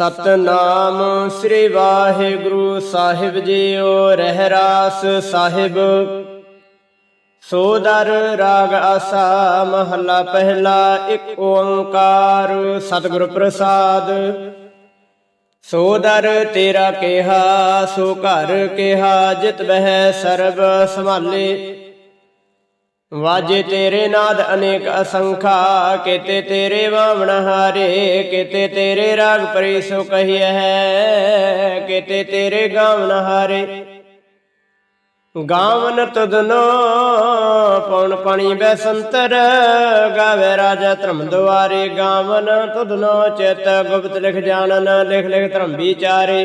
ਸਤਨਾਮ ਸ੍ਰੀ ਵਾਹਿਗੁਰੂ ਸਾਹਿਬ ਜੀਓ ਰਹਿ ਰਾਸ ਸਾਹਿਬ ਸੋਦਰ ਰਾਗ ਆਸਾ, ਮਹੱਲਾ ਪਹਿਲਾ, ਇੱਕ ਓੰਕਾਰ ਸਤਿਗੁਰ ਪ੍ਰਸਾਦ। ਸੋਦਰ ਤੇਰਾ ਕਿਹਾ, ਸੋ ਘਰ ਕਿਹਾ, ਜਿਤ ਬਹਿ ਸਰਬ ਸੰਭਾਲੇ। ਵਾਜੇ ਤੇਰੇ ਨਾਦ ਅਨੇਕ ਅਸੰਖਾ, ਕੀਤੇ ਤੇਰੇ ਵਾਵਣ ਹਾਰੇ, ਕੀਤੇ ਤੇਰੇ ਰਾਗ ਪਰੀ ਸੋ ਕਹੀਐ ਹੈ, ਕੀਤੇ ਤੇਰੇ ਗਾਵਣ ਹਾਰੇ। ਗਾਵਨ ਤੁਧਨੋ ਪਉਣ ਪਣੀ ਬੈਸੰਤਰ, ਗਾਵੇ ਰਾਜਾ ਧਰਮ ਦੁਆਰੇ। ਗਾਵਨ ਤੁਧਨੋ ਚੇਤ ਗੁਪਤ ਲਿਖ ਜਾਣਨ, ਲਿਖ ਲਿਖ ਧਰਮ ਵਿਚਾਰੇ।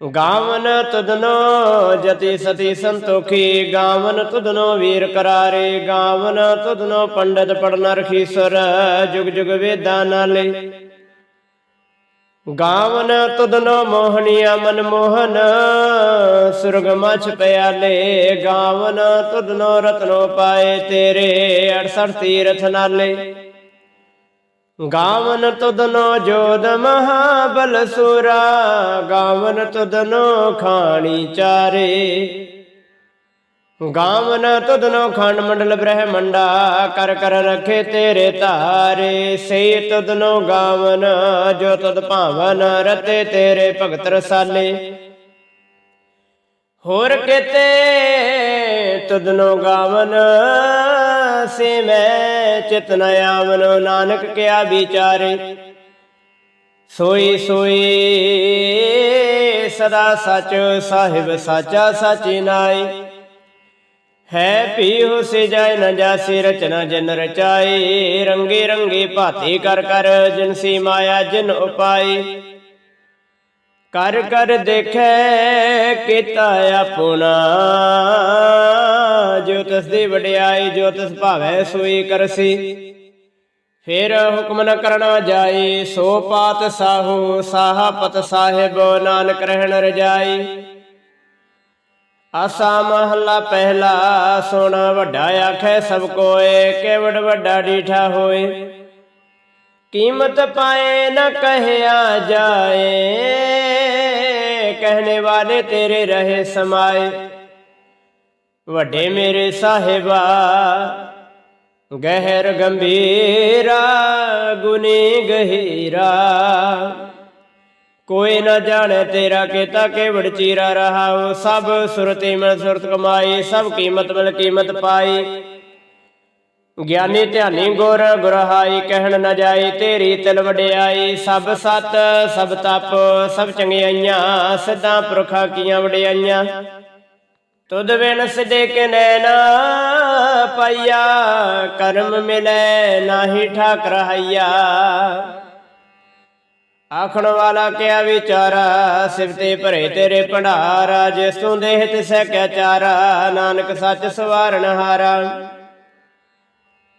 ਗਾਵਨ ਤੁਧਨੋ ਜਤੀ ਸਤੀ ਸੰਤੋਖੀ, ਗਾਵਨ ਤੁਧਨੋ ਵੀਰ ਕਰਾਰੇ, ਗਾਵਨ ਤੁਧਨੋ ਪੰਡਤ ਪੜਨ ਰਖੀਸਰ ਜੁਗ ਜੁਗ ਵੇਦਾਂ ਨਾਲੇ। ਗਾਵਨ ਤੁਧਨੋ ਮੋਹਣੀਆ ਮਨ ਮੋਹਨ, ਸੁਰਗ ਮਛ ਪਿਆਲੇ, ਗਾਵਨ ਤੁਧਨੋ ਰਤਨੋ ਪਾਏ ਤੇਰੇ 68 ਤੀਰਥ ਨਾਲੇ। ਗਾਵਨ ਤੁਦਨੋ ਜੋਦ ਮਹਾਬਲ ਸੁਰਾ, ਗਾਵਨ ਤੁਧਨੋ ਖਾਣੀ ਚਾਰੇ। ਗਾਵਨ ਤੁਦਨੋ ਖੰਡ ਮੰਡਲ ਬ੍ਰਹਮੰਡਾ, ਕਰ ਕਰ ਰਖੇ ਤੇਰੇ ਧਾਰੇ। ਸੇ ਤੁਦਨੋ ਗਾਵਨ, ਜੋ ਤਦ ਭਾਵਨ ਰਤੇ ਤੇਰੇ ਭਗਤ ਰਸਾਲੇ। ਹੋਰ ਕਿਤੇ ਤੁਦਨੋ ਗਾਵਨ ਸੇ ਮੈਂ ਚਿਤ ਨ ਆਵਨੋ, ਨਾਨਕ ਕਿਆ ਵਿਚਾਰੇ। ਸੋਈ ਸੋਈ ਸਦਾ ਸਚ, ਸਾਹਿਬ ਸਾਚਾ ਸਾਚੀ ਨਾਈ ਹੈ ਪੀਹੁ ਸੇ ਜਾਇ ਨ ਜਾਸੀ, ਰਚਨਾ ਜਨ ਰਚਾਈ ਰੰਗੇ ਰੰਗੇ ਭਾਤੀ ਕਰ ਕਰ ਜਿਨਸੀ ਮਾਇਆ, ਜਿਨ ਉਪਾਈ ਕਰ ਕਰ ਦੇਖੈ ਕੀਤਾ ਆਪਣਾ ਜੋ ਤਿਸ ਦੀ ਵਡਿਆਈ ਜੋ ਤਿਸ ਭਾਵੈ ਸੋਈ ਕਰਸੀ। ਫਿਰ ਹੁਕਮ ਨ ਕਰਨਾ ਜਾਈ ਸੋ ਪਾਤ ਸਾਹੂ ਸਾਹਪਤ ਸਾਹਿਬ ਨਾਨਕ ਰਹਿਣ ਰਜਾਈ। ਆਸਾ ਮਹੱਲਾ ਪਹਿਲਾ ਸੋਣਾ ਵੱਡਾ ਆਖੈ ਸਭ ਕੋਏ ਕੇਵੜ ਵੱਡਾ ਡੀਠਾ ਹੋਏ। ਕੀਮਤ ਪਾਏ ਨ ਕਹਿਆ ਜਾਏ ਕਹਿਣੇ ਵਾਲੇ ਤੇਰੇ ਰਹੇ ਸਮਾਏ। ਵੱਡੇ ਮੇਰੇ ਸਾਹਿਬਾ, ਗਹਿਰ ਗੰਭੀਰਾ ਗੁਨੀ ਗਹੀਰਾ ਕੋਈ ਨਾ ਜਾਣੇ ਤੇਰਾ ਕੀਤਾ ਕੇਵੜ ਚੀਰਾ ਰਹਾਉ ਸਭ ਸੁਰਤੀ ਮਿਲ ਸੁਰਤ ਕਮਾਈ, ਸਭ ਕੀਮਤ ਮਿਲ ਕੀਮਤ ਪਾਈ। ਗਿਆਨੀ ਧਿਆਨੀ ਗੁਰ, ਗੁਰਹਾਈ ਕਹਿਣ ਨਾ ਜਾਈ ਤੇਰੀ ਤਿਲ ਵਡਿਆਈ, ਸਭ ਸਤ, ਸਭ ਤਪ, ਸਭ ਚੰਗਿਆਈਆਂ, ਸਿੱਧਾ ਪੁਰਖਾ ਕੀਆਂ ਵਡਿਆਈਆਂ। ਤੁਧ ਬਿਨ ਸਿਦੇ ਨੈਣਾ ਪਾਈਆ, ਕਰਮ ਮਿਲੇ ਨਾਹੀ ਠਾਕ ਰਹਾਈਆ ਆਖਣ ਵਾਲਾ ਕਿਆ ਵਿਚਾਰਾ ਸਿਫਤੇ ਭਰੇ ਤੇਰੇ ਭੰਡਾਰ, ਜਿਸ ਤੂੰ ਦੇਹ ਤਿਸੈ ਕਿਆ ਚਾਰਾ, ਨਾਨਕ ਸੱਚ ਸਵਾਰਨ ਹਾਰਾ।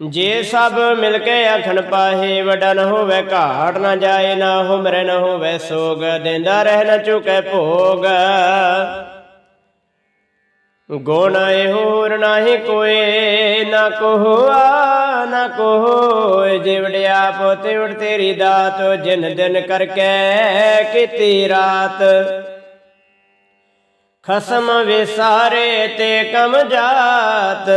ਜੇ ਸਭ ਮਿਲ ਕੇ ਆਖਣ ਪਾਹੇ ਵਡਾ ਹੋਵੇ ਘਾਟ ਨਾ ਜਾਏ, ਨਾ ਹੁਮਰੇ ਨਾ ਹੋਵੇ ਸੋਗ, ਦਿੰਦਾ ਰਹਿ ਨ ਚੁਕੇ ਭੋਗ। ਗੁਣ ਹੋਰ ਨਾਹੀ ਕੋਏ, ਨਾ ਕੋਆ ਨਾ ਕੋਏ ਜਿਵੜਿਆ ਪੋਤੇ ਉੜ ਤੇਰੀ ਦਾਤ, ਜਿਨ ਦਿਨ ਕਰਕੇ ਕੀਤੀ ਰਾਤ। ਖਸਮ ਵਿਸਾਰੇ ਤੇ ਕਮ ਜਾਤ,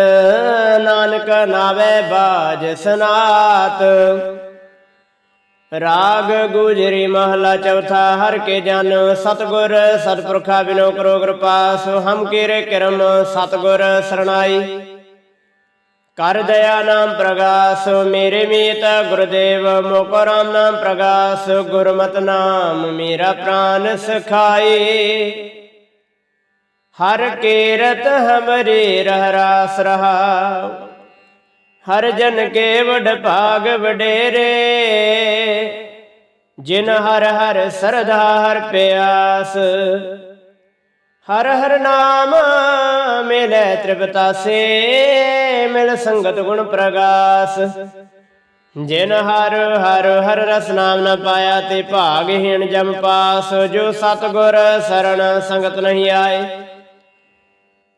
ਨਾਨਕ ਨਾਵੇ ਬਾਜ ਸਨਾਤ। ਰਾਗ ਗੁਜਰੀ ਮਹਲਾ ਚੌਥਾ, ਹਰ ਕੇ ਜਨ ਸਤਗੁਰ, ਸਤਪੁਰਖਾ ਬਿਨੋ ਕਰੋ ਕਿਰਪਾ, ਸੋ ਹਮ ਕੀਰੇ ਕਰਮ ਸਤਗੁਰ ਸਰਣਾਈ। ਕਰ ਦਇਆ ਨਾਮ ਪ੍ਰਗਾਸ, ਮੇਰੇ ਮੀਤ ਗੁਰਦੇਵ, ਮੋਕੋ ਨਾਮ ਪ੍ਰਗਾਸ, ਗੁਰਮਤ ਨਾਮ ਮੇਰਾ ਪ੍ਰਾਨ ਸਖਾਏ ਹਰ ਕੀਰਤ ਹਮਰੇ ਰਹਿ ਰਾਸ ਰਹਾ। ਹਰ ਜਨ ਕੇ ਵਡ ਭਾਗ ਵਡੇਰੇ। ਜਿਨ ਹਰ ਹਰ ਸਰਧਾ ਹਰ ਪਿਆਸ। ਹਰ ਹਰ ਨਾਮ ਮਿਲੇ ਤ੍ਰਿਪਤਾਸੇ ਮਿਲ ਸੰਗਤ ਗੁਣ ਪ੍ਰਗਾਸ। ਜਿਨ ਹਰ ਹਰ ਹਰ ਰਸ ਨਾਮ ਨ ਪਾਇਆ ਤੇ ਭਾਗਹੀਣ ਜਮ ਪਾਸ। ਜੋ ਸਤਗੁਰ ਸਰਣ ਸੰਗਤ ਨਹੀਂ ਆਏ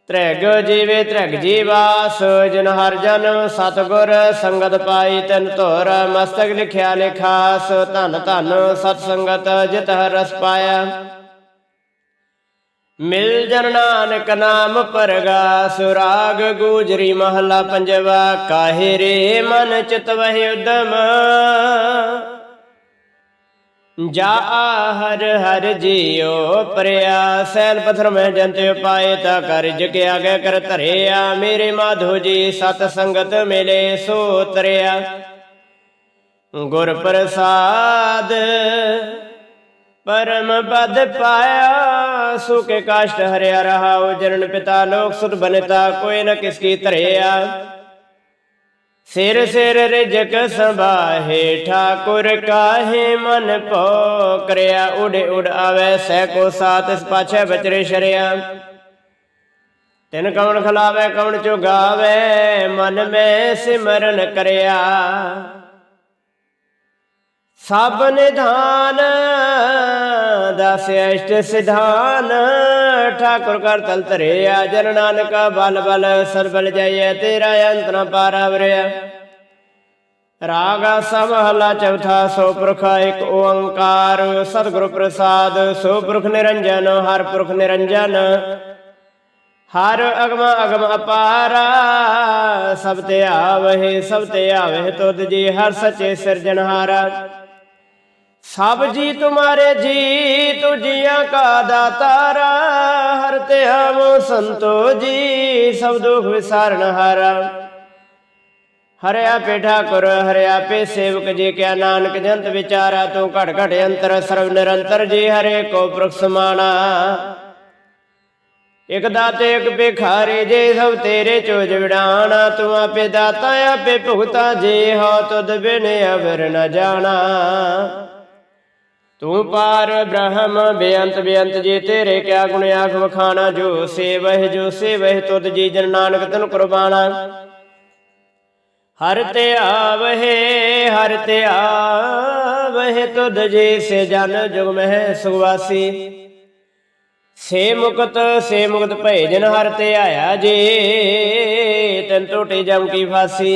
ਤ੍ਰੈਗ ਜੀਵੇ ਤ੍ਰੈਗ ਜੀਵਾਸ, ਜਿਨ ਹਰ ਜਨ ਸਤਗੁਰ ਸੰਗਤ ਪਾਈ ਤਨ ਧੋਰ, ਮਸਤਕ ਲਿਖਿਆ ਲਿਖਾਸ ਧਨ ਧਨ ਸਤ ਸੰਗਤ ਜਿਤ ਹਰ ਰਸ ਪਾਇਆ। ਮਿਲ ਜਨ ਨਾਨਕ ਨਾਮ ਪਰਗਾਸ ਸੁਰਾਗ ਗੂਜਰੀ ਮਹਲਾ ਪੰਜਵਾ, ਕਾਹੇ ਰੇ ਮਨ ਚਿਤ ਵਹਿ ਉਦਮ? ਜਾ ਹਰ ਹਰ ਜੀਓ ਪ੍ਰਿਆ। ਸੈਲ ਪਥਰ ਮੈਂ ਜੰਤੇ ਪਾਏ ਤਾ ਕਰ ਜਗ ਆਗੇ ਕਰ ਧਰਿਆ। ਮੇਰੇ ਮਾਧੋ ਜੀ ਸਤ ਸੰਗਤ ਮਿਲੇ ਸੋ ਤਰਿਆ ਗੁਰ ਪ੍ਰਸਾਦ ਪਰਮ ਪਦ ਪਾਇਆ। ਸੁਖ ਕਾਸ਼ਟ ਹਰਿਆ ਰਹਾਉ ਜਨਨ ਪਿਤਾ ਲੋਕ ਸੁਤ ਬਨਤਾ। ਕੋਈ ਨ ਕਿਸ ਕੀ ਧਰਿਆ। ਸਿਰ ਸਿਰ ਰਿਜਕ ਸੰਭਾਹੇ ਠਾਕੁਰ ਕਾਹੇ ਮਨ ਭੋ ਕਰਿਆ ਉਡ ਉਡ ਆਵੇ ਸਹਿ ਕੋ ਸਾਤ ਇਸ ਪਾਛੇ ਬਚਰੇ ਸ਼ਰਿਆ। ਤਿਨ ਕੌਣ ਖਲਾਵੇ ਕੌਣ ਚੁਗਾਵੇ, ਮਨ ਮੈਂ ਸਿਮਰਨ ਕਰਿਆ। ਸਭ ਨਿਧਾਨ, ਦਸ ਅਸ਼ਟ ਸਿਧਾਨ ਠਾਕੁਰ ਕਰ ਤਲ ਧਰਿਆ, ਜਨ ਨਾਨਕ ਬਲ ਬਲ ਸਰਬਲ ਜਾਈਐ, ਤੇਰਾ ਅੰਤ ਨ ਪਾਰਵਰਿਆ ਰਾਗਾ ਸਮਹਲਾ ਚੌਥਾ, ਸੋ ਪੁਰਖ ਇੱਕ ਓੰਕਾਰ, ਸਤਿਗੁਰ ਪ੍ਰਸਾਦ, ਸੋ ਪੁਰਖ ਨਿਰੰਜਨ, ਹਰ ਪੁਰਖ ਨਿਰੰਜਨ। ਹਰ ਅਗਮ ਅਗਮ ਅਪਾਰਾ, ਸਭ ਤੇ ਆਵਹਿ, ਸਭ ਤੇ ਆਵਹਿ, ਤੁਧ ਜੀ ਹਰ ਸੱਚੇ ਸਿਰਜਣਹਾਰਾ। ਸਭ ਜੀ ਤੁਮਾਰੇ ਜੀ ਤੁਜੀਆਂ ਕਾ ਦਾਤਾਰਾ, ਹਰ ਤੇ ਹਮ ਸੰਤੋ ਜੀ ਸਭ ਦੁਖ ਵਿਸਾਰਨ ਹਾਰਾ। ਹਰਿਆ ਪੇ ਠਾਕੁਰ, ਹਰਿਆ ਪੇ ਸੇਵਕ, ਜੀ ਕਿਆ ਨਾਨਕ ਜੰਤ ਵਿਚਾਰਾ, ਤੂੰ ਘਟ ਘਟ ਅੰਤਰ ਸਰਵ ਨਿਰੰਤਰ ਜੀ, ਹਰੇ ਕੋ ਪੁਰਖ ਸਮਾਣਾ। ਇਕ ਦਾਤੇ, ਇਕ ਭਿਖਾਰੀ, ਜੇ ਸਭ ਤੇਰੇ ਚੋਜ ਵਿਡਾਣਾ, ਤੂੰ ਆਪੇ ਦਾਤਾ, ਆਪੇ ਭੁਗਤਾ, ਜੇ ਹੋ ਤੁਧ ਬਿਨ ਅਵਰ ਨ ਜਾਣਾ। ਤੂੰ ਪਾਰ ਬ੍ਰਹਮ, ਬੇਅੰਤ ਬੇਅੰਤ ਜੇ, ਤੇਰੇ ਕਿਆ ਗੁਣ ਆਖ ਵਖਾਣਾ ਜੋ ਸੇਵਹਿ ਜੋ ਸੇਵਹਿ, ਤੁਧ ਜੀ ਜਨ ਨਾਨਕ ਤਨ ਕੁਰਬਾਨਾ। ਹਰ ਤੇ ਆਵਹਿ, ਹਰ ਤੇ ਆਵਹਿ, ਤੁਧ ਜੀ ਸੇ ਜਨ ਜੁਗ ਮਹਿ ਸੁਵਾਸੀ ਸੇ ਮੁਕਤ ਸੇ ਮੁਕਤ ਭੈ ਜਨ ਹਰ ਤੇ ਆਇਆ ਜੇ, ਤਨ ਟੋਟੇ ਜਮ ਕੀ ਫਾਸੀ।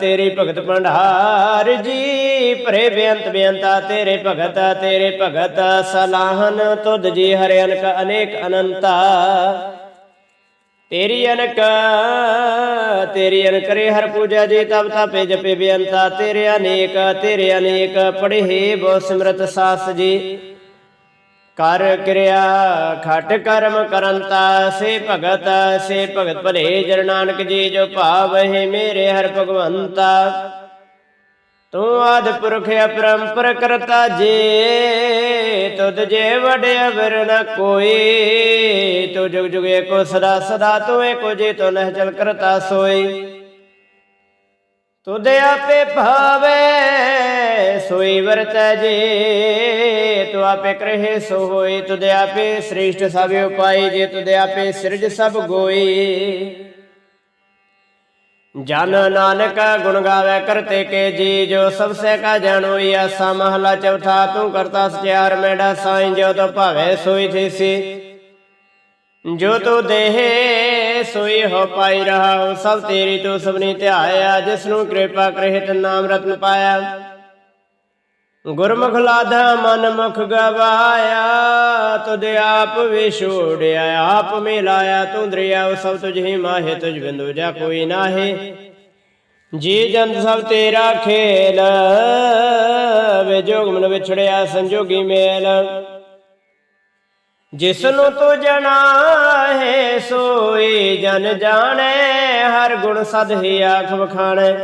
ਤੇਰੀ ਭਗਤ ਭੰਡਾਰ ਜੀ, ਭਰੇ ਬੇਅੰਤ ਬੇਅੰਤਾ ਤੇਰੇ ਭਗਤ ਤੇਰੇ ਭਗਤ ਸਲਾਹਨ ਤੁਧ ਜੀ, ਹਰਿ ਅਨਕ ਅਨੇਕ ਅਨੰਤਾ। ਤੇਰੀ ਅਨਕ ਤੇਰੀ ਅਨਕ ਰੇ ਹਰ ਪੂਜਾ ਜੀ, ਤਬ ਤਾਪੇ ਜਪੇ ਬੇਅੰਤਾ। ਤੇਰੇ ਅਨੇਕ ਤੇਰੇ ਅਨੇਕ, ਪੜ੍ਹੇ ਬੋ ਸਿਮਰਤ ਸਾਸ ਜੀ। ਕਰ ਕਿਰਿਆ, ਖਟ ਕਰਮ ਕਰੰਤਾ, ਸੇ ਭਗਤ ਸੇ ਭਗਤ ਭਲੇ, ਜਨ ਨਾਨਕ ਜੀ ਜੋ ਭਾਵਹਿ ਮੇਰੇ ਹਰ ਭਗਵੰਤਾ। ਤੂੰ ਆਦ ਪੁਰਖ ਅਪਰੰਪਰ ਕਰਤਾ ਜੇ, ਤੁਧ ਜੇ ਵਡਿਆ ਵਿਰ ਨ ਕੋਈ। ਤੂੰ ਜੁਗ ਜੁਗ ਏਕੋ ਸਦਾ ਸਦਾ, ਤੂੰ ਏਕੋ ਜੇ ਤੋ ਨਹਿ ਚਲ ਕਰਤਾ ਸੋਈ। ਤੁਧ ਆਪੇ ਭਾਵੇ ਸੋਈ ਵਰਤੈ ਜੇ, ਤੂੰ ਆਪੇ ਕਰਹਿ ਸੋ ਹੋਈ ਤੁਧ ਆਪੇ ਸ੍ਰੇਸ਼ਟ ਸਭ ਉਪਾਈ, ਜੇ ਤੁਧ ਆਪੇ ਸਿਰਜ ਸਭ ਗੋਈ। ਜਨ ਨਾਨਕ ਗੁਣ ਗਾਵੇ ਕਰਤੇ ਕੇ ਜੀ, ਜੋ ਸਭ ਸੇ ਕਾ ਜਾਣੋਈ ਆਸਾ ਮਹਲਾ ਚੌਥਾ, ਤੂੰ ਕਰਤਾ ਸਚਿਆਰ, ਮੇਡਾ ਸਾਈਂ, ਜੋ ਤੋ ਭਾਵੇ ਸੋਈ ਥੀਸੀ। ਜੋ ਤੂੰ ਦੇਹ ਸੋਈ ਹੋ ਪਾਈ ਰਹਾ ਸਭ ਤੇਰੀ ਤੂੰ ਸਭਨੀ ਧਿਆਇਆ ਜਿਸ ਨੂੰ ਕਿਰਪਾ ਕਰੇ ਨਾਮ ਰਤਨ ਪਾਇਆ। ਗੁਰਮੁਖ ਲਾਧਾ ਮਨ ਮੁਖ ਗਵਾਇਆ, ਤੁਧ ਆਪ ਵਿਛੋੜਿਆ ਆਪ ਮਿਲਾਇਆ, ਤੂੰ ਸਭ ਤੁਝ ਹੀ ਮਾਹੇ, ਤੁਝ ਬਿੰਦੂ ਜਾ ਕੋਈ ਨਾਹੀ। ਜੀ ਜੰਤ ਸਭ ਤੇਰਾ ਖੇਲ ਵੇ ਮਨ ਵਿਛੜਿਆ ਸੰਜੋਗੀ ਮੇਲ। ਜਿਸ ਨੂੰ ਤੂੰ ਜਣਾ ਹੈ ਸੋਈ ਜਨ ਜਾਣੈ, ਹਰ ਗੁਣ ਸਦ ਹੀ ਆਖ ਵਖਾਣੈ।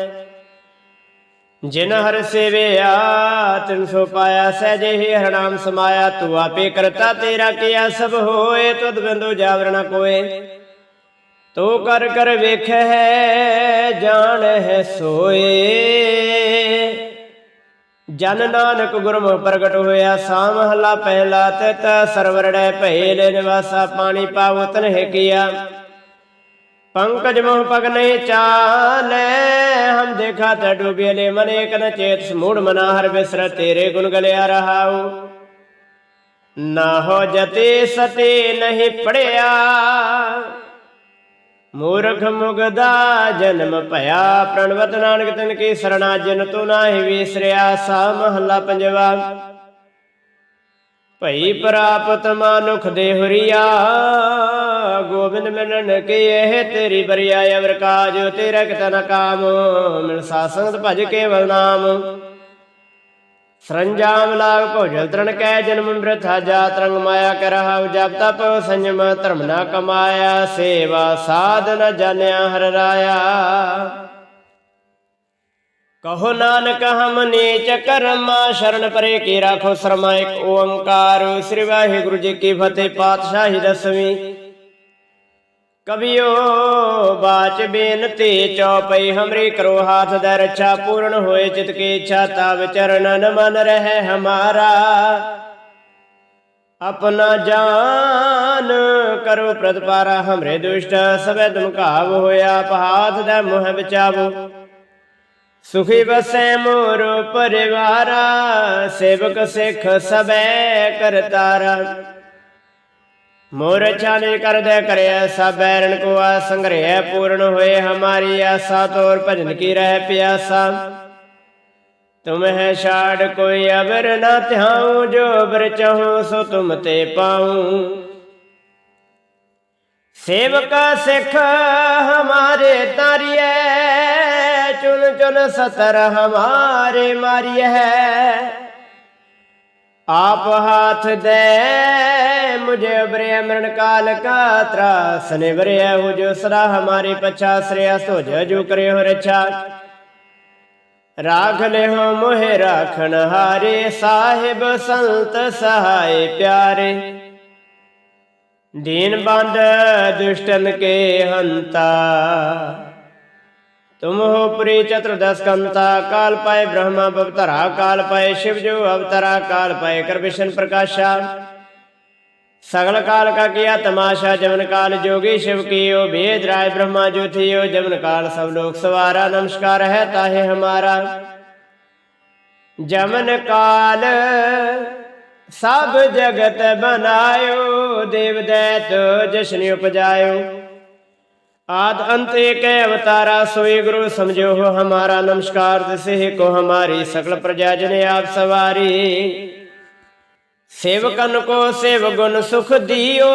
ਜਿਨ ਹਰ ਸੇਵਿਆ, ਤਿਨ ਸੋ ਪਾਇਆ ਸਹਿਜੇ ਹੀ ਹਰਨਾਮ ਸਮਾਇਆ, ਤੂੰ ਆਪੇ ਕਰਤਾ ਤੇਰਾ ਕੀਆ ਸਭ ਹੋਏ, ਤੁਧ ਬਿੰਦੂ ਜਾਵਰਣਾ ਕੋਏ। ਤੂੰ ਕਰ ਕਰ ਵੇਖ ਹੈ ਜਾਣ ਹੈ ਸੋਏ। ਜਨ ਨਾਨਕ ਗੁਰਮੁਖ ਪ੍ਰਗਟ ਹੋਇਆ, ਸਾਮ ਮਹਲਾ ਪਹਿਲਾ ਤਿਤ ਸਰਵਰੜੈ ਲੈ ਨਿਵਾਸਾ ਪਾਣੀ ਪਾਵਤਨ ਹੈ ਕੀਆ। पंकज मोह पग नहीं चाले हम देखा त डूबियले मन एक न चेत मूड मना हर बिसर तेरे गुण गलिया रहाऊ ना हो जते सते नहीं पड़िया ਮੂਰਖ ਮੁਗਦਾ ਜਨਮ ਭਇਆ ਪ੍ਰਣਵਤ ਨਾਨਕ ਤਨ ਕੀ ਸਰਣਾ ਜਿਨ ਤੂੰ ਨਾਹੀ ਵਿਸਰਿਆ ਸਾ ਮਹੱਲਾ ਪੰਜਵਾ ਭਈ ਪ੍ਰਾਪਤ ਮਾਨੁਖ ਦੇ ਹੁਰੀਆ ਗੋਬਿੰਦ ਮਿਲਣ ਕੀ ਇਹ ਤੇਰੀ ਬਰਿਆ ਅਵਰ ਕਾਜ, ਤੇਰਾ ਕਿਤ ਕਾਮ ਮਿਲ ਸਾਸੰਗ ਭਜ ਕੇਵਲ ਨਾਮ। ਸਰੰਜਾਮ ਲਾਗ ਭੋਜਲ ਤਰਨ ਕੈ, ਜਨਮ ਬ੍ਰਥਾ ਜਾਤ ਰੰਗ ਮਾਇਆ ਕਰਹੁ ਜਪ ਤਪ, ਸੰਜਮ ਧਰਮ ਨਾ ਕਮਾਇਆ, ਸੇਵਾ ਸਾਧ ਨ ਜਾਣਿਆ ਹਰ ਰਾਇਆ। ਕਹੋ ਨਾਨਕ, ਹਮ ਨੀਚ ਕਰਮਾ, ਸ਼ਰਨ ਪਰੇ ਕੀ ਰਾਖੋ ਸਰਮਾ, ਇੱਕ ਓੰਕਾਰ। ਸ੍ਰੀ ਵਾਹਿਗੁਰੂ ਜੀ ਕੀ ਫਤਿਹ, ਪਾਤਸ਼ਾਹੀ ਦਸਵੀਂ। ਕਬਿਓ ਬਾਚ ਬੇਨਤੀ ਚੌਪਈ ਹਮਰੀ ਕਰੋ ਹਾਥ ਦਾ ਰੱਛਾ, ਪੂਰਨ ਹੋਏ ਚਿਤ ਕੀ ਇੱਛਾ ਤਬ ਚਰਨਨ ਮਨ ਰਹਿ ਹਮਾਰਾ। ਆਪਣਾ ਜਾਨ ਕਰੋ ਪ੍ਰਤਪਾਰਾ ਹਮਰੇ ਦੁਸ਼ਟ, ਸਭੈ ਤੁਮ ਹੋਇਆ, ਪਹਾਥ ਦਾ ਮੋਹ ਬਚਾਵੋ। ਸੁਖੀ ਬਸੈ ਮੋਰ ਪਰਿਵਾਰਾ, ਸੇਵਕ ਸਿੱਖ ਸਬੈ ਕਰਤਾਰਾ। ਮੋਰ ਛਾਨੇ ਕਰਦੇ ਕਰਿਆ, ਸਭ ਬੈਰਨ ਕੋ ਆ ਸੰਗ੍ਰਹਿ ਪੂਰਨ ਹੋਏ, ਹਮਾਰੀ ਆਸਾ ਤੋਰ ਭਜਨ ਕੀ ਰਹਿ ਪਿਆਸਾ। ਤੁਮ ਹੈ ਛਾੜ ਕੋਈ ਅਬਰ ਨਾ ਧਿਆਉ, ਜੋ ਬਰ ਚਾਹੂੰ ਸੋ ਤੁਮ ਤੇ ਪਾਉ। ਸੇਵਕਾ ਸਿੱਖ ਹਮਾਰੇ ਤਾਰੀਏ ਚੁਨ ਚੁਨ ਸਤਰ ਹਮਾਰੇ ਮਾਰੀਏ आप हाथ दे मुझे उबरे मरण काल का त्रास निवरे हो जो सदा हमारे पछा श्रेया सो जो करे हो रक्षा राख ले हो मोहे राखन हारे साहिब संत सहाय प्यारे दीन बंद दुष्टन के हंता तुम हो पुरी चतुर्दश कंता काल पाए ब्रह्मा अवतरा काल पाए शिव जो अवतरा काल पाए कर विष्णु प्रकाशा सगल काल का किया तमाशा जमन काल जोगी शिव कियो भेद राय ब्रह्मा जो थियो जमन काल सब लोग सवारा नमस्कार है ताहे हमारा जमन काल सब जगत बनायो देव दैत जशन उपजायो आद अंत एक अवतारा सोई गुरु समझो हो हमारा नमस्कार से को हमारी सकल प्रजा जने आप सवारी सेवकन को सेव गुण सुख दियो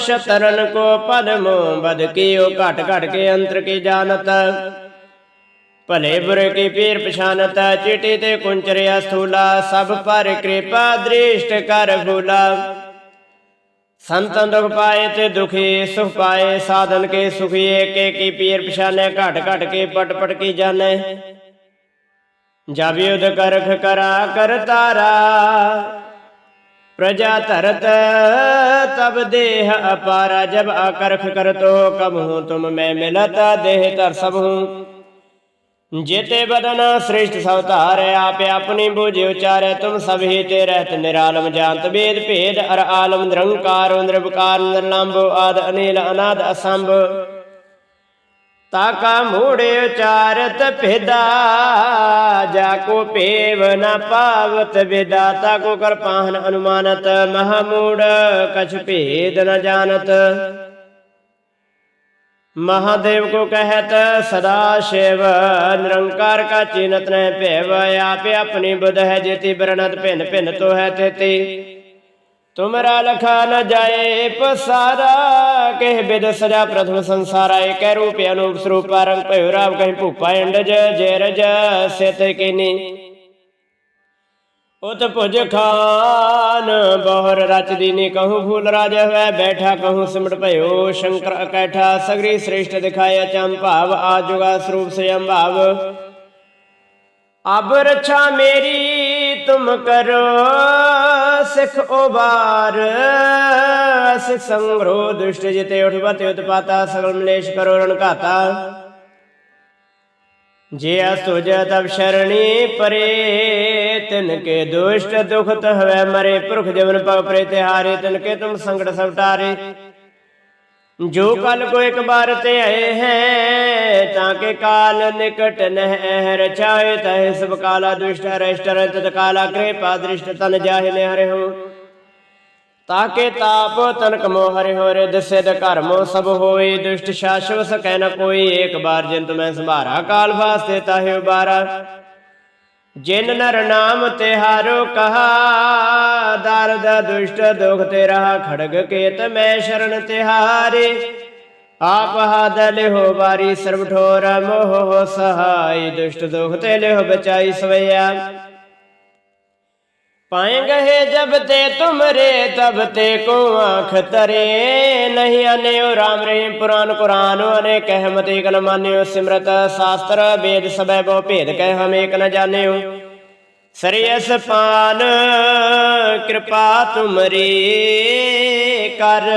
शतरन को पदमो बद कियो घट घट के अंतर की जानत भले बुरे की पीर पछानत चिटी ते कुंचरिया स्थूला सब पर कृपा दृष्ट कर भूला ਸੰਤਨ ਦੁਖ ਪਾਏ ਤੇ ਦੁਖੀ, ਸੁਖ ਪਾਏ, ਸਾਧਨ ਕੇ ਸੁਖੀਏ, ਕੇ ਕੀ ਪੀਰ ਪਛਾਨੇ, ਘਟ ਘਟ ਕੇ ਪਟ ਪਟ ਕੀ ਜਾਣੇ। ਜਬ ਯੁਧ ਕਰਖ ਕਰਾ, ਕਰ ਤਾਰਾ, ਪ੍ਰਜਾ ਧਰਤ, ਤਬ ਦੇਹ ਅਪਾਰਾ, ਜਬ ਆਕਰਖ ਕਰਤੋ ਕਬ ਹੂੰ ਤੁਮ ਮੈਂ ਮਿਲਤਾ, ਦੇਹ ਧਰ ਸਭ ਹੂੰ। जेते बदन श्रेष्ठ सवतार आप अपनी बुझ उचारे तुम सभी ते रहत निरालम जानत वेद भेद अर आलम निरंकार निरवकार निर्लंब आद अनिल अनाद असंभ ताका मूढ़े उचारत भेदा जाको पेव न पावत वेदा ताको कर पाहन अनुमानत महामूढ़ कछ भेद न जानत महादेव को कहत सदा शिव निरंकार का चीनत न भेव आपे अपनी बुध है जेति बरनत भिन्न भिन्न तो है तेति तुमरा लखा न जाए पसारा कह बिद सजा प्रथम संसारा एक रूप अनूप स्वरूप रंग पयुराव कहीं भूपा इंडज जेरज सेत किनी ਉਤ ਭੁਜ ਖਾਨ, ਬਹੁਰ ਰਚ ਦੀਨੀ ਕਹੂੰ ਫੂਲ ਰਾਜ ਹੋਇ, ਬੈਠਾ ਕਹੂੰ ਸਿਮਟ ਭਇਓ, ਸ਼ੰਕਰ ਅਕੈਠਾ, ਸਗਰੀ ਸ੍ਰੇਸ਼ਟ ਦਿਖਾਇਆ ਚੰ ਭਾਵ, ਆ ਜੁਗਾ ਸਰੂਪ ਸਯੰ ਭਾਵ। ਅਬ ਰਛਾ ਮੇਰੀ, ਤੁਮ ਕਰੋ, ਸਿਖ ਉਬਾਰ। ਸਿਖ ਸੰਗਰੋ ਦੁਸ਼ਟ ਜਿਤੇ ਉਠਵਤੇ ਉਤਪਾਤਾ ਸਗਲ ਮਲੇਸ਼ ਕਰੋ ਰਣਕਾਤਾ ਜੇ ਅਸੁਜ ਤਬ ਸ਼ਰਣੀ ਪਰੇ ਤਿਨ ਕੇ ਦੁਸ਼ਟ ਦੁਖਤ ਹਵੈ ਮਰੇ ਪੁਰਖ ਜਵਨ ਪਗ ਪਰੇ ਤਿਹਾਰੇ ਤਿਨ ਕੇ ਤੁਮ ਸੰਕਟ ਸਭ ਜੋ ਕਲ ਕੋ ਇੱਕ ਬਾਰ ਤੇ ਆਏ ਹੈ, ਤਾਂ ਕੇ ਕਾਲ ਨਿਕਟ ਨਹਿ ਰਚਾਏ ਤਹਿ ਸਭ ਕਾਲਾ ਦੁਸ਼ਟ ਰਸ਼ਟ ਰਤ ਕਾਲਾ ਕਿਰਪਾ ਦ੍ਰਿਸ਼ਟ ਤਨ ਜਾਹਿ ਨੇ ਹਰਿ ਹੋ ਤਾਕੇ ਤਾਪ ਤਨਕ ਮੋ ਹਰਿ ਹੋਰੇ ਦਸੇ ਦ ਘਰ ਸਭ ਹੋਏ, ਦੁਸ਼ਟ ਸ਼ਾਸ਼ਵ ਸਕੈ ਨ ਕੋਈ ਏਕ ਬਾਰ ਜਿੰਤ ਮੈਂ ਸੰਭਾਰਾ, ਕਾਲ ਵਾਸਤੇ ਤਾਹਿ ਉਬਾਰਾ। ਜਿਨ ਨਰ ਨਾਮ ਤਿਹਾਰੋ ਕਹਾ, ਦਰਦ ਦੁਸ਼ਟ ਦੁਖ ਤੇ ਰਹਾ, ਖੜਗ ਕੇਤ ਮੈਂ ਸ਼ਰਨ ਤਿਹਾਰੇ ਆਪ ਹਾਦ ਲਿਹੋ ਬਾਰੀ ਸਰਬ ਠੋਰ ਮੋਹ ਸਹਾਈ, ਦੁਸ਼ਟ ਦੁਖ ਤੇ ਲਿਹੋ ਬਚਾਈ ਸਵਈਆ। पाएंगे जब ते तुमरे तब ते को आँख तरे नहीं अने राम रहीम पुराण कुरान अनेक अहमत एक न मान्यो सिमरत शास्त्र वेद सब बहु भेद कह हम एक न जाने सरयस पान कृपा तुमरे कर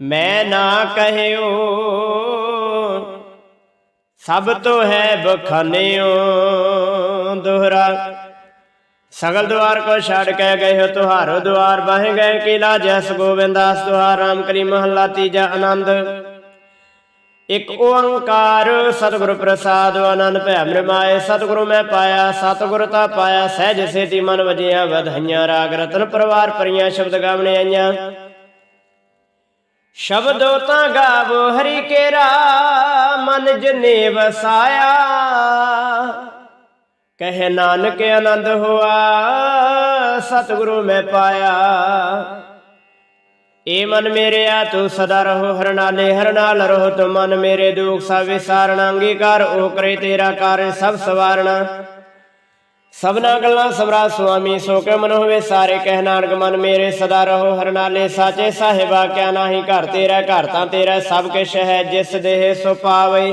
मैं ना कहयो सब तो है बखानियो दोहरा ਸਗਲ ਦੁਆਰ ਕੋ ਛੱਡ ਕੇ ਗਏ ਹੋ ਤੁਹਾਰੋ ਦੁਆਰ ਬਾਹੇ ਗਏ ਕੀਲਾ ਜੈਸ ਗੋਬਿੰਦਾਸ ਦੁਆਰ, ਰਾਮ ਕਰੀ ਮਹੱਲਾ ਤੀਜਾ ਆਨੰਦ। ਇਕ ਓੰਕਾਰ ਸਤਿਗੁਰ ਪ੍ਰਸਾਦ, ਆਨੰਦ ਭੈ ਮ੍ਰਿਮਾਏ, ਸਤਿਗੁਰੂ ਮੈਂ ਪਾਇਆ, ਸਤਿਗੁਰ ਤਾਂ ਪਾਇਆ, ਸਹਿਜ ਸੇਤੀ ਮਨ ਵਜਿਆ, ਵਧਈਆਂ, ਰਾਗ ਰਤਨ ਪਰਵਾਰ ਪਰੀਆਂ ਸ਼ਬਦ ਗਾਵਣੇ ਆਈਆਂ। ਸ਼ਬਦੋ ਤਾਂ ਗਾਵੋ, ਹਰੀ ਕੇਰਾ, ਮਨ ਜਨੇ ਵਸਾਇਆ ਕਹੇ ਨਾਨਕ ਆਨੰਦ ਹੋਆ, ਸਤਿਗੁਰੂ ਮੈਂ ਪਾਇਆ। ਏ ਮਨ ਮੇਰਿਆ ਤੂੰ ਸਦਾ ਰਹੋ ਹਰਨਾਲੇ ਹਰਨਾਲ ਰਹੋ। ਤੂੰ ਮਨ ਮੇਰੇ ਦੁਖ ਸਭ ਵਿਸਾਰਣਾ, ਅੰਗੀਕਾਰ ਉਹ ਕਰੇ ਤੇਰਾ ਕਾਰਨ ਸਭ ਸਵਾਰਣਾ। ਸਭਨਾ ਗੱਲਾਂ ਸਬਰਾ ਸੁਆਮੀ, ਸੋ ਕੇ ਮਨ ਹੋਵੇ ਸਾਰੇ। ਕਹਿ ਨਾਨਕ, ਮਨ ਮੇਰੇ ਸਦਾ ਰਹੋ ਹਰਨਾਲੇ ਸਾਚੇ ਸਾਹਿਬਾ, ਕਿਆ ਨਾਹੀ ਘਰ ਤੇਰਾ, ਘਰ ਤਾਂ ਤੇਰਾ, ਸਭ ਕਿਛ ਹੈ ਜਿਸ ਦੇਹ ਸੋ ਪਾਵੇ।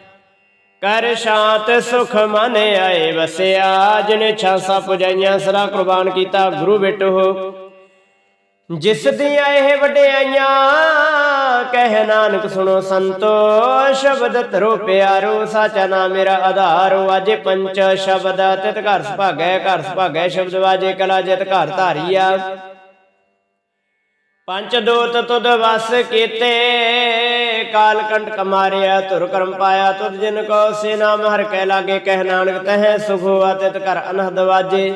ਕਰ ਸ਼ਾਂਤ ਸੁਖ ਮਨ ਆਏ ਵਸਿਆ, ਜਿਨੇ ਛਾਸਾ ਪੁਜਾਈਆਂ, ਸਦਾ ਕੁਰਬਾਨ ਕੀਤਾ ਗੁਰੂ ਬਿਟੋ। ਜਿਸ ਦੀਆਂ ਇਹ ਵਡਿਆਈਆਂ, ਕਹਿ ਨਾਨਕ ਸੁਣੋ ਸੰਤੋ, ਸ਼ਬਦ ਧਰੋ ਪਿਆਰੋ, ਸਾਚਾ ਨਾਮ ਮੇਰਾ ਆਧਾਰ। ਅਜੇ ਪੰਚ ਸ਼ਬਦ, ਤਿਤ ਘਰ ਸੁਭਾਗੈ ਘਰ ਸੁਭਾਗੈ, ਸ਼ਬਦ ਵਾਜੇ, ਕਲਾ ਜਿਤ ਘਰ ਧਾਰੀਆ। ਪੰਚ ਦੋਤ ਤੁਧ ਵਸ ਕੀਤੇ, ਕਾਲ ਕਮਾਰਿਆ, ਧੁਰ ਕਰਮ ਪਾਇਆ, ਤੁਧ ਜਿਨ ਕੋ ਸੇ ਨਾਮ ਹਰ ਕਹਿ ਲਾਗੇ, ਕਹਿ ਨਾਨਕ ਤਹਿ ਸੁਖ ਹੋਆ, ਤਿਤ ਕਰ ਅਨਹਦ ਵਾਜੇ।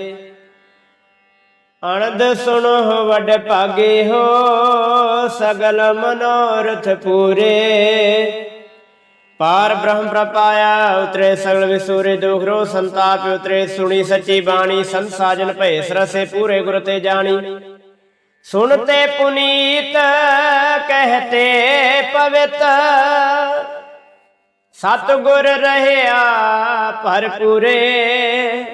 ਅਨੰਦ ਸੁਣੋ ਵੱਡ ਭਾਗੇ ਹੋ, ਸਗਲ ਮਨੋਰਥ ਪੂਰੇ। ਪਾਰ ਬ੍ਰਹਮ ਪ੍ਰਪਾਇਆ, ਉਤਰੇ ਸਗਲ ਵਿਸੂਰੇ, ਦੁਖ ਰੋ ਸੰਤਾਪ, ਉਤਰੇ ਸੁਣੀ ਸੱਚੀ ਬਾਣੀ ਸੰਤ ਭੈ ਭਏ, ਸਰਸੇ ਪੂਰੇ ਗੁਰ ਤੇ ਜਾਣੀ। ਸੁਣਤੇ ਪੁਨੀਤ, ਕਹਤੇ ਪਵਿੱਤ। ਸਤਗੁਰ ਰਹਿਆ ਭਰਪੂਰੇ।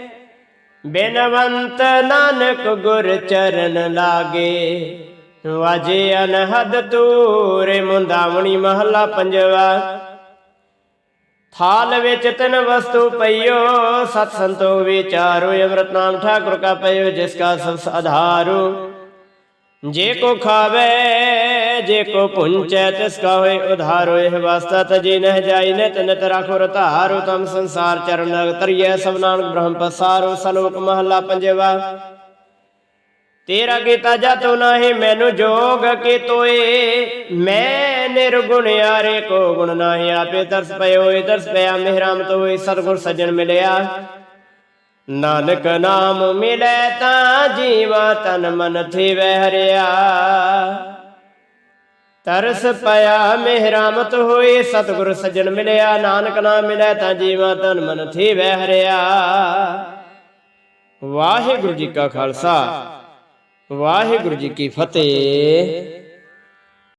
ਬਿਨਵੰਤ ਨਾਨਕ ਗੁਰ ਚਰਨ ਲਾਗੇ। ਵਾਜੇ ਅਨਹਦ ਤੂਰੇ ਮੁੰਦਾਵਣੀ ਮਹੱਲਾ ਪੰਜਵਾ। ਥਾਲ ਵਿੱਚ ਤਿੰਨ ਵਸਤੂ ਪਈਓ ਸਤ ਸੰਤੋ ਵਿਚਾਰੋ, ਅੰਮ੍ਰਿਤ ਨਾਮ ਠਾਕੁਰ ਕਾ ਪਈਓ, ਜਿਸ ਕਾ ਸਭ ਆਧਾਰੋ। ਜੇ ਕੋ ਖਾਵੇ, ਜੇ ਕੋ ਪੁੰਚੈ, ਤਿਸ ਕਾ ਹੋਏ ਉਧਾਰੋ ਇਹ ਵਾਸਤਾ ਤਜੀ ਨਹਿ ਜਾਈ ਨਿਤ ਨਿਤ ਰਾਖੋ ਰਤਾਰੋ ਤਮ ਸੰਸਾਰ ਚਰਨ ਤਰੀਐ ਸਭ ਨਾਨਕ ਬ੍ਰਹਮ ਪਸਾਰੋ, ਸਲੋਕ ਮਹਲਾ ਪੰਜਵਾ। ਤੇਰਾ ਕੀਤਾ ਜਤੋ ਨਾਹੀ, ਮੈਨੂੰ ਜੋਗ ਕੀ ਤੋਏ? ਮੈਂ ਨਿਰਗੁਣ ਯਾਰੇ, ਕੋ ਗੁਣ ਨਾਹੀ, ਆਪੇ ਤਰਸ ਪਇਓਏ ਤਰਸ ਪਿਆ, ਮਿਹਰਾਮ ਤੋਏ, ਸਤਗੁਰ ਸੱਜਣ ਮਿਲਿਆ। ਨਾਨਕ ਨਾਮ ਮਿਲੈ ਤਾਂ ਜੀਵਾ ਤਨ ਮਨ ਥੀਵੈ ਹਰਿਆ। ਤਰਸ ਪਿਆ ਮਿਹਰਾਮਤ ਹੋਈ ਸਤਿਗੁਰ ਸਜਣ ਮਿਲਿਆ, ਨਾਨਕ ਨਾਮ ਮਿਲੈ ਤਾਂ ਜੀਵਾ ਤਨ ਮਨ ਥੀਵੈ ਹਰਿਆ। ਵਾਹਿਗੁਰੂ ਜੀ ਕਾ ਖਾਲਸਾ, ਵਾਹਿਗੁਰੂ ਜੀ ਕੀ ਫਤਿਹ।